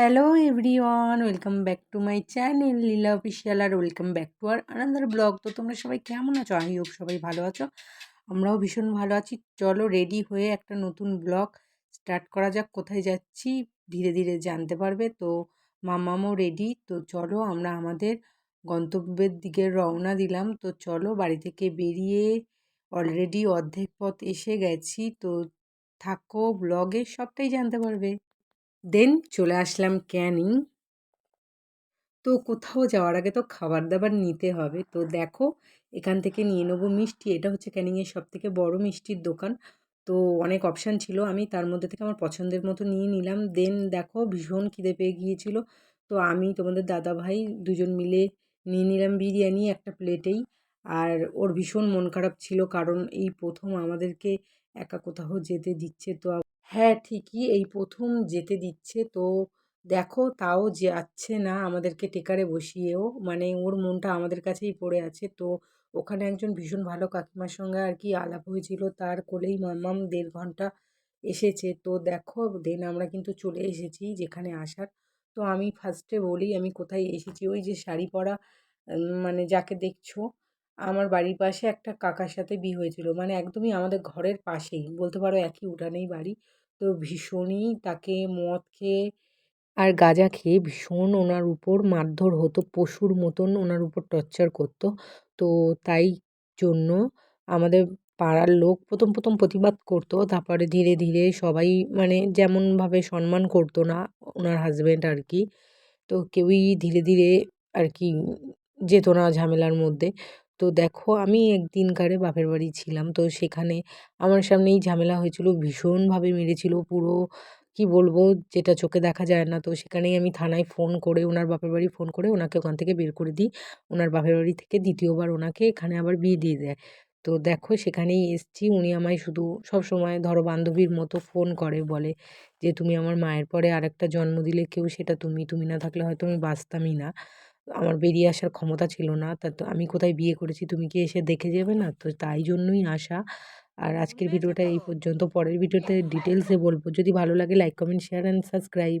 Hello everyone welcome back to my channel Leela official R welcome back to আর আনন্দার blog তো তোমরা সবাই কেমন আছো? আই হোপ সবাই ভালো আছো। আমরাও ভীষণ ভালো আছি। চলো রেডি হয়ে একটা নতুন ব্লগ স্টার্ট করা যাক। কোথায় যাচ্ছি ধীরে ধীরে জানতে পারবে। তো মামামও রেডি তো চলো আমরা আমাদের গন্তব্যের দিকে রওনা দিলাম। তো চলো বাড়ি থেকে বেরিয়ে অলরেডি অর্ধেক পথ এসে গেছি। তো থাকো ব্লগে সবটাই জানতে পারবে। দেন চলে আসলাম ক্যানিং। তো কোথাও যাওয়ার আগে তো খাবার দাবার নিতে হবে। তো দেখো, এখান থেকে নিয়ে নেব মিষ্টি। এটা হচ্ছে ক্যানিংয়ের সব থেকে বড় মিষ্টির দোকান। তো অনেক অপশান ছিল। আমি তার মধ্যে থেকে আমার পছন্দের মতো নিয়ে নিলাম। দেন দেখো, ভীষণ খিদে পেয়ে গিয়েছিল। তো আমি, তোমাদের দাদা ভাই দুজন মিলে নিয়ে নিলাম বিরিয়ানি একটা প্লেটেই। আর ওর ভীষণ মন খারাপ ছিল কারণ এই প্রথম আমাদেরকে একা কোথাও যেতে দিচ্ছে। তো হ্যাঁ ঠিকই। এই প্রথম যেতে দিচ্ছে। তো দেখো, তাও যাচ্ছে না আমাদেরকে টেকারে বসিয়েও মানে ওর মনটা আমাদের কাছেই পড়ে আছে। তো ওখানে একজন ভীষণ ভালো কাকিমার সঙ্গে আর কি আলাপ হয়েছিল। তার কোলেই মাম্মাম দেড় ঘণ্টা এসেছে। তো দেখো দেন আমরা কিন্তু চলে এসেছি যেখানে আসার। তো আমি ফার্স্টে বলি, আমি কোথায় এসেছি? ওই যে শাড়ি পরা মানে যাকে দেখছ, আমার বাড়ির পাশে একটা কাকার সাথে বিয়ে হয়েছিল। মানে একদমই আমাদের ঘরের পাশেই। বলতে পারো একই উঠানেই বাড়ি। তো ভীষণই তাকে মদ খেয়ে আর গাঁজা খেয়ে ভীষণ ওনার উপর মারধর হতো, পশুর মতন ওনার উপর টর্চার করতো। তো তাই জন্য আমাদের পাড়ার লোক প্রথম প্রথম প্রতিবাদ করতো। তারপরে ধীরে ধীরে সবাই মানে যেমনভাবে সম্মান করতো না ওনার হাজব্যান্ড আর কি তো কেউই ধীরে ধীরে আর কি যেত না ঝামেলার মধ্যে। তো দেখো আমি একদিনকারে বাপের বাড়ি ছিলাম। তো সেখানে আমার সামনেই ঝামেলা হয়েছিল, ভীষণভাবে মেরেছিল পুরো, কি বলব, যেটা চোখে দেখা যায় না। তো সেখানেই আমি থানায় ফোন করে, ওনার বাপের বাড়ি ফোন করে ওনাকে ওখান থেকে বের করে দিই। ওনার বাপের বাড়ি থেকে দ্বিতীয়বার ওনাকে এখানে আবার বিয়ে দিয়ে দেয়। তো দেখো সেখানেই এসছি, উনি আমায় শুধু সব সময় ধরো বান্ধবীর মতো ফোন করে, বলে যে, তুমি আমার মায়ের পরে আরেকটা জন্ম দিলে কেউ সেটা তুমি তুমি না থাকলে হয়তো আমি বাঁচতামই না। আমার বেরিয়ে আসার ক্ষমতা ছিল না। তা তো আমি কোথায় বিয়ে করেছি তুমি কি এসে দেখে যাবে না? তো তাই জন্যই আসা। আর আজকের ভিডিওটা এই পর্যন্ত। পরের ভিডিওতে ডিটেলসে বলব। যদি ভালো লাগে like comment share and subscribe